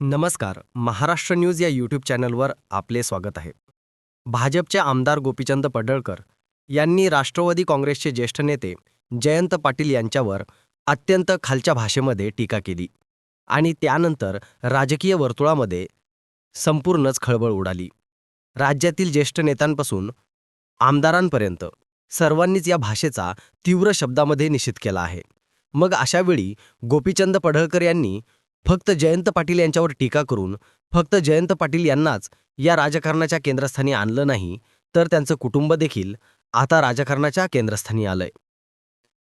नमस्कार महाराष्ट्र न्यूज या यूट्यूब चॅनलवर आपले स्वागत आहे. भाजपचे आमदार गोपीचंद पडळकर यांनी राष्ट्रवादी काँग्रेसचे ज्येष्ठ नेते जयंत पाटील यांच्यावर अत्यंत खालच्या भाषेमध्ये टीका केली आणि त्यानंतर राजकीय वर्तुळामध्ये संपूर्णच खळबळ उडाली. राज्यातील ज्येष्ठ नेत्यांपासून आमदारांपर्यंत सर्वांनीच या भाषेचा तीव्र शब्दामध्ये निषेध केला आहे. मग अशावेळी गोपीचंद पडळकर यांनी फक्त जयंत पाटील यांच्यावर टीका करून फक्त जयंत पाटील यांनाच या राजकारणाच्या केंद्रस्थानी आणलं नाही तर त्यांचं कुटुंब देखील आता राजकारणाच्या केंद्रस्थानी आलंय.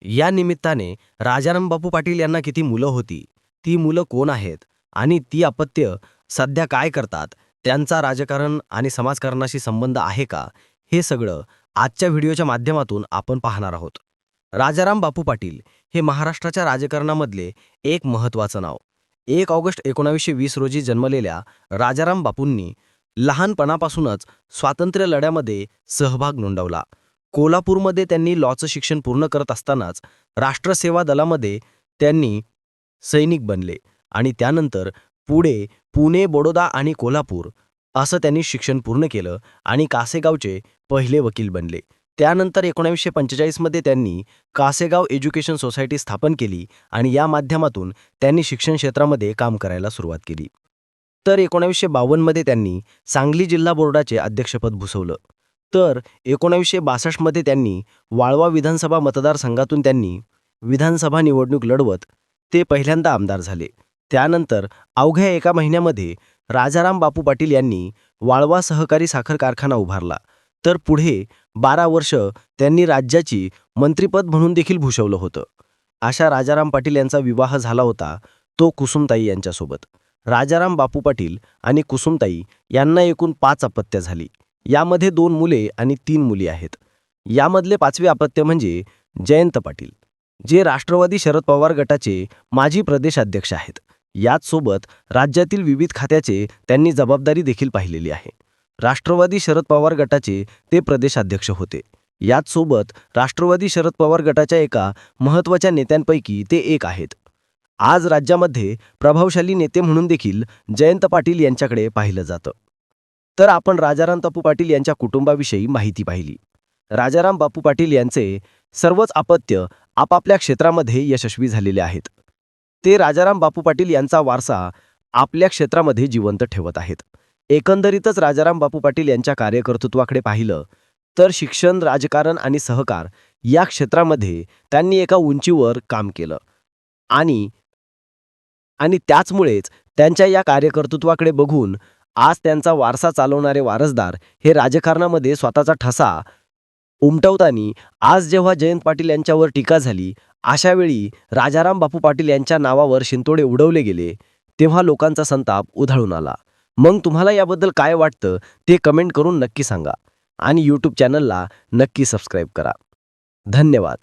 या निमित्ताने राजाराम बापू पाटील यांना किती मुलं होती ती मुलं कोण आहेत आणि ती अपत्य सध्या काय करतात त्यांचा राजकारण आणि समाजकारणाशी संबंध आहे का हे सगळं आजच्या व्हिडिओच्या माध्यमातून आपण पाहणार आहोत. राजाराम बापू पाटील हे महाराष्ट्राच्या राजकारणामधले एक महत्त्वाचं नाव. एक ऑगस्ट एकोणावीसशे वीस रोजी जन्मलेल्या राजाराम बापूंनी लहानपणापासूनच स्वातंत्र्य लढ्यामध्ये सहभाग नोंदवला. कोल्हापूरमध्ये त्यांनी लॉचं शिक्षण पूर्ण करत असतानाच राष्ट्रसेवा दलामध्ये त्यांनी सैनिक बनले आणि त्यानंतर पुढे पुणे बडोदा आणि कोल्हापूर असं त्यांनी शिक्षण पूर्ण केलं आणि कासेगावचे पहिले वकील बनले. त्यानंतर एकोणावीसशे पंचेचाळीसमध्ये त्यांनी कासेगाव एज्युकेशन सोसायटी स्थापन केली आणि या माध्यमातून त्यांनी शिक्षण क्षेत्रामध्ये काम करायला सुरुवात केली. तर एकोणावीसशे बावन्नमध्ये त्यांनी सांगली जिल्हा बोर्डाचे अध्यक्षपद भूषवलं. तर एकोणावीसशे बासष्टमध्ये त्यांनी वाळवा विधानसभा मतदारसंघातून त्यांनी विधानसभा निवडणूक लढवत ते पहिल्यांदा आमदार झाले. त्यानंतर अवघ्या एका महिन्यामध्ये राजाराम बापू पाटील यांनी वाळवा सहकारी साखर कारखाना उभारला. तर पुढे बारा वर्ष त्यांनी राज्याची मंत्रीपद म्हणून देखील भूषवलं होतं. अशा राजाराम पाटील यांचा विवाह झाला होता तो कुसुमताई यांच्यासोबत. राजाराम बापू पाटील आणि कुसुमताई यांना एकूण पाच अपत्य झाली. यामध्ये दोन मुले आणि तीन मुली आहेत. यामधले पाचवे अपत्य म्हणजे जयंत पाटील जे राष्ट्रवादी शरद पवार गटाचे माजी प्रदेशाध्यक्ष आहेत. याचसोबत राज्यातील विविध खात्याचे त्यांनी जबाबदारी देखील पाहिलेली आहे. राष्ट्रवादी शरद पवार गटाचे ते प्रदेशाध्यक्ष होते. याचसोबत राष्ट्रवादी शरद पवार गटाच्या एका महत्त्वाच्या नेत्यांपैकी ते एक आहेत. आज राज्यामध्ये प्रभावशाली नेते म्हणून देखील जयंत पाटील यांच्याकडे पाहिलं जातं. तर आपण राजाराम बापू पाटील यांच्या कुटुंबाविषयी माहिती पाहिली. राजाराम बापू पाटील यांचे सर्वच अपत्य आपापल्या क्षेत्रामध्ये यशस्वी झालेले आहेत. ते राजाराम बापू पाटील यांचा वारसा आपल्या क्षेत्रामध्ये जिवंत ठेवत आहेत. एकंदरीतच राजाराम बापू पाटील यांच्या कार्यकर्तृत्वाकडे पाहिलं तर शिक्षण राजकारण आणि सहकार या क्षेत्रामध्ये त्यांनी एका उंचीवर काम केलं. आणि आणि त्याचमुळेच त्यांच्या या कार्यकर्तृत्वाकडे बघून आज त्यांचा वारसा चालवणारे वारसदार हे राजकारणामध्ये स्वतःचा ठसा उमटवताना आज जेव्हा जयंत पाटील यांच्यावर टीका झाली अशावेळी राजाराम बापू पाटील यांच्या नावावर शिंतोडे उडवले गेले तेव्हा लोकांचा संताप उधळून आला. मग तुम्हाला याबद्दल काय वाटतं ते कमेंट करून नक्की सांगा. आणि यूट्यूब चॅनलला नक्की सबस्क्राईब करा. धन्यवाद.